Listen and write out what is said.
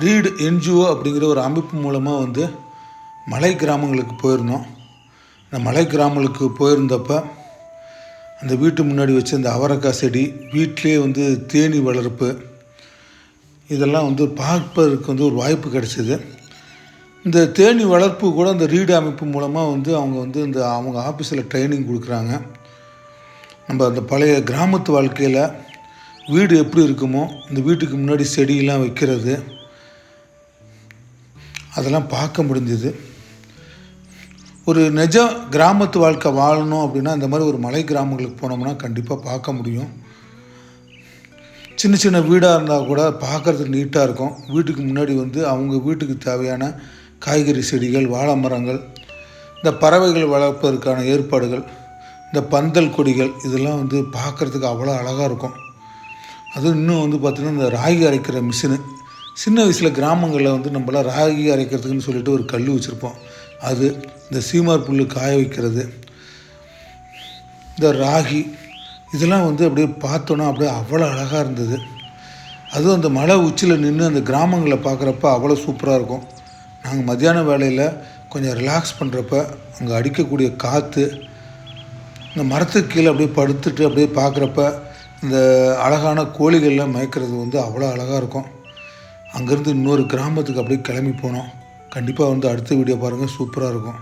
Read NGO அப்படிங்கிற ஒரு அமைப்பு மூலமாக வந்து மலை கிராமங்களுக்கு போயிருந்தோம். அந்த மலை கிராமங்களுக்கு போயிருந்தப்ப அந்த வீட்டு முன்னாடி வச்ச அந்த அவரக்காய் செடி வீட்டிலே வந்து தேனி வளர்ப்பு இதெல்லாம் வந்து பார்ப்பதற்கு வந்து ஒரு வாய்ப்பு கிடைச்சிது. இந்த தேனி வளர்ப்பு கூட இந்த ரீடு அமைப்பு மூலமாக வந்து அவங்க வந்து இந்த அவங்க ஆஃபீஸில் ட்ரைனிங் கொடுக்குறாங்க. நம்ம அந்த பழைய கிராமத்து வாழ்க்கையில் வீடு எப்படி இருக்குமோ இந்த வீட்டுக்கு முன்னாடி செடியெல்லாம் வைக்கிறது அதெல்லாம் பார்க்க முடிஞ்சது. ஒரு நிஜ கிராமத்து வாழ்க்கை வாழணும் அப்படின்னா இந்த மாதிரி ஒரு மலை கிராமங்களுக்கு போனோம்னா கண்டிப்பாக பார்க்க முடியும். சின்ன சின்ன வீடாக இருந்தால் கூட பார்க்குறதுக்கு நீட்டாக இருக்கும். வீட்டுக்கு முன்னாடி வந்து அவங்க வீட்டுக்கு தேவையான காய்கறி செடிகள் வாழை மரங்கள் இந்த பறவைகள் வளர்ப்பதற்கான ஏற்பாடுகள் இந்த பந்தல் கொடிகள் இதெல்லாம் வந்து பார்க்குறதுக்கு அவ்வளோ அழகாக இருக்கும். அதுவும் இன்னும் வந்து பார்த்திங்கன்னா இந்த ராகி அரைக்கிற மிஷினு சின்ன வயசில் கிராமங்களில் வந்து நம்மளாம் ராகி அரைக்கிறதுக்குன்னு சொல்லிட்டு ஒரு கல் வச்சுருப்போம். அது இந்த சீமார் புல் காய வைக்கிறது. இந்த ராகி இதெல்லாம் வந்து அப்படியே பார்த்தோன்னா அப்படியே அவ்வளோ அழகாக இருந்தது. அதுவும் அந்த மலை உச்சியில் நின்று அந்த கிராமங்களை பார்க்குறப்ப அவ்வளோ சூப்பராக இருக்கும். நாங்கள் மத்தியான வேலையில் கொஞ்சம் ரிலாக்ஸ் பண்ணுறப்ப அங்கே அடிக்கக்கூடிய காற்று இந்த மரத்துக்கு கீழே அப்படியே படுத்துட்டு அப்படியே பார்க்குறப்ப இந்த அழகான கோழிகள்லாம் மயக்கிறது வந்து அவ்வளோ அழகாக இருக்கும். அங்கேருந்து இன்னொரு கிராமத்துக்கு அப்படியே கிளம்பி போனோம். கண்டிப்பாக வந்து அடுத்த வீடியோ பாருங்கள் சூப்பராக இருக்கும்.